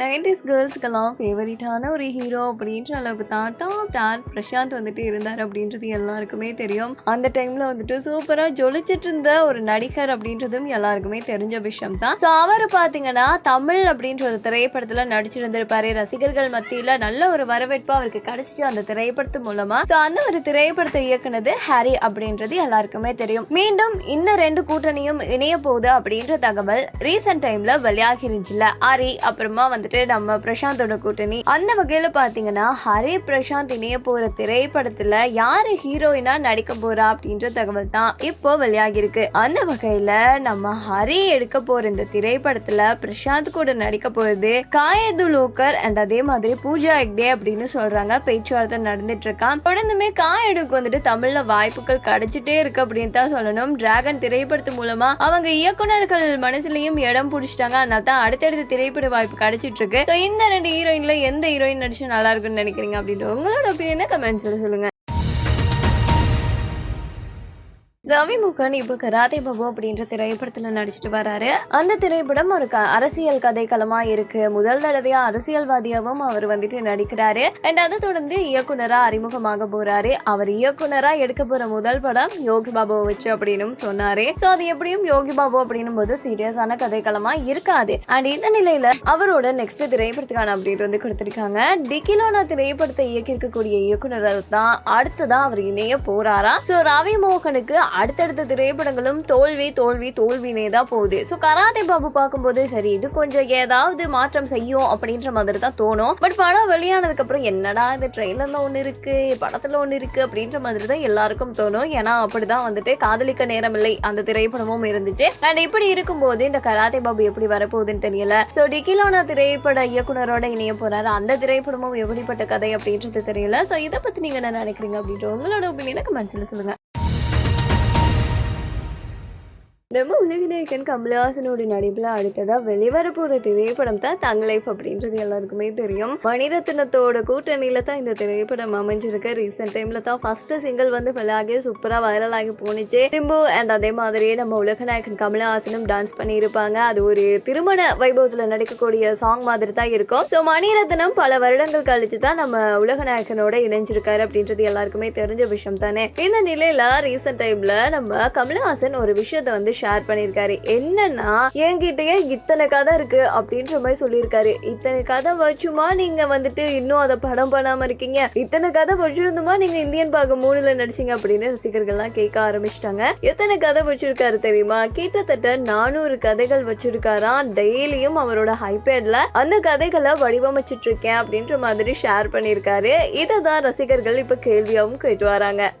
Nineties கேர்ள்ஸ்க்கெல்லாம் ஃபேவரட்டான ஒரு hero அப்படின்ற அளவுக்கு தாட்டா தார் பிரசாந்த் வந்துட்டு இருந்தார் அப்படின்றது எல்லாருக்குமே தெரியும். அந்த டைம்ல வந்துட்டு சூப்பரா ஜொலிச்சிட்டு இருந்த ஒரு நடிகர் அப்படின்றதும் எல்லாருக்குமே தெரிஞ்ச விஷயம் தான். ஸோ அவர் பார்த்தீங்கன்னா தமிழ் அப்படின்ற ஒரு திரைப்படத்துல நடிச்சிருந்திருப்பாரு. ரசிகர்கள் மத்தியில் நல்ல ஒரு வரவேற்பு அவருக்கு கிடைச்சிச்சு அந்த திரைப்படத்து மூலமா. ஸோ அந்த ஒரு திரைப்படத்தை இயக்குனது ஹாரி அப்படின்றது எல்லாருக்குமே தெரியும். மீண்டும் இந்த ரெண்டு கூட்டணியும் இணைய போகுது அப்படின்ற தகவல் ரீசெண்ட் டைம்ல வெளியாகிருந்துச்சுல ஹாரி ஹரி அப்புறமா வந்துட்டு நம்ம பிரசாந்தோட கூட்டணி. அந்த வகையில பாத்தீங்கன்னா ஹரி பிரசாந்த் இணைய போற திரைப்படத்துல யாரு ஹீரோயினா நடிக்க போறா அப்படின்ற தகவல் தான் இப்போ வெளியாகி இருக்கு அந்த வகையில நம்ம ஹரி எடுக்க போற இந்த திரைப்படத்துல பிரசாந்த் கூட நடிக்க போறது காயது லோக்கர் அண்ட் அதே மாதிரி பூஜா ஹெக்டே அப்படின்னு சொல்றாங்க. பேச்சுவார்த்தை நடந்துட்டு இருக்கான். தொடர்ந்துமே காயடுக்கு வந்துட்டு தமிழ்ல வாய்ப்புகள் கிடைச்சிட்டே இருக்கு அப்படின்னு தான் சொல்லணும். டிராகன் திரைப்படத்து மூலமா அவங்க இயக்குனர்கள் மனசுலயும் இடம் பிடிச்சிட்டாங்க. அதனால தான் அடுத்தடுத்த திரைப்பட வாய்ப்பு கிடைச்சிட்டு இருக்கு இந்த ரெண்டு ஹீரோயின்ல எந்த ஹீரோயின் நடிச்சு நல்லா இருக்குன்னு நினைக்கிறீங்க அப்படின்ட்டு உங்களோட ஒப்பீனியனை கமெண்ட்ஸ்ல சொல்லுங்க. ரவி முகன் இப்போ கராத்தே பாபு அப்படின்ற திரைப்படத்துல நடிச்சிட்டு வராரு. அந்த திரைப்படம் ஒரு க அரசியல் கதைக்களமா இருக்கு. முதல் தடவையா அரசியல்வாதியாவும் அவர் வந்துட்டு நடிக்கிறாரு. அண்ட் அதை தொடர்ந்து இயக்குனரா அறிமுகமாக போறாரு. அவர் இயக்குனரா எடுக்க போற முதல் படம் யோகி பாபுவை வச்சு அப்படின்னு சொன்னாரு. சோ அது எப்படியும் யோகி பாபு அப்படின்னும் போது சீரியஸான கதைக்களமா இருக்காது. அண்ட் இந்த நிலையில அவரோட நெக்ஸ்ட் திரைப்படத்துக்கான அப்படின்ட்டு வந்து கொடுத்திருக்காங்க. டிகிலோனா திரைப்படத்தை இயக்கியிருக்கக்கூடிய இயக்குனர் தான். அடுத்ததான் அவர் இணைய போறாரா? சோ ரவி மோகனுக்கு அடுத்தடுத்த திரைப்படங்களும் தோல்வி தோல்வி தோல்வினே தான் போகுது. ஸோ கராத்தே பாபு பார்க்கும்போது சரி இது கொஞ்சம் ஏதாவது மாற்றம் செய்யும் அப்படின்ற மாதிரி தான் தோணும். பட் படம் வெளியானதுக்கு அப்புறம் என்னடா இந்த ட்ரெய்லர்ல ஒன்று இருக்கு படத்துல ஒன்று இருக்கு அப்படின்ற மாதிரி தான் எல்லாருக்கும் தோணும். ஏன்னா அப்படிதான் வந்துட்டு காதலிக்க நேரம் இல்லை அந்த திரைப்படமும் இருந்துச்சு. அண்ட் இப்படி இருக்கும்போது இந்த கராத்தே பாபு எப்படி வரப்போகுதுன்னு தெரியல. ஸோ டிகிலோனா திரைப்பட இயக்குனரோட இணைய போறாரு. அந்த திரைப்படமும் எப்படிப்பட்ட கதை அப்படின்றது தெரியல. ஸோ இதை பத்தி நீங்க என்ன நினைக்கிறீங்க அப்படின்ற உங்களோட ஒப்பீனியனை கமெண்ட்ஸ்ல சொல்லுங்க. நம்ம உலகநாயகன் கமலஹாசனோட நடிப்புல அடுத்ததாக வெளிவர திரைப்படம் தான் தங்க லைஃப் அப்படின்றது எல்லாருக்குமே தெரியும். மணிரத்னத்தோட கூட்டணியில தான் இந்த திரைப்படம் அமைஞ்சிருக்கு. ரீசெண்ட் டைம்ல தான் ஃபர்ஸ்ட் சிங்கிள் வந்து வெளியாகி சூப்பராக வைரல் ஆகி போனிச்சு சிம்பு அண்ட் அதே மாதிரியே நம்ம உலகநாயகன் கமலஹாசனும் டான்ஸ் பண்ணியிருப்பாங்க. அது ஒரு திருமண வைபவத்தில் நடிக்கக்கூடிய சாங் மாதிரி தான் இருக்கும். ஸோ மணிரத்னம் பல வருடங்கள் கழிச்சு தான் நம்ம உலகநாயகனோட இணைஞ்சிருக்காரு அப்படின்றது எல்லாருக்குமே தெரிஞ்ச விஷயம் தானே இந்த நிலையில ரீசெண்ட் டைம்ல நம்ம கமலஹாசன் ஒரு விஷயத்த வந்து ஷேர் பண்ணியிருக்காரு. என்னன்னா என்கிட்டயே இத்தனை கதை இருக்கு அப்படின்ற மாதிரி சொல்லியிருக்காரு. இத்தனை கதை வச்சுமா நீங்க வந்துட்டு இன்னும் அதை படம் பண்ணாம இருக்கீங்க? இத்தனை கதை வச்சிருந்துமா நீங்க இந்தியன் பாகம் மூணுல நடிச்சீங்க? அப்படின்னு ரசிகர்கள்லாம் கேட்க ஆரம்பிச்சிட்டாங்க. எத்தனை கதை வச்சிருக்காரு தெரியுமா? கிட்டத்தட்ட நானூறு கதைகள் வச்சிருக்காராம் டெய்லியும் அவரோட ஹைபேட்ல அந்த கதைகளை வடிவமைச்சிட்டு இருக்கேன் அப்படின்ற மாதிரி ஷேர் பண்ணியிருக்காரு. இதை தான் ரசிகர்கள் இப்ப கேள்வியாகவும் கேட்டு வராங்க.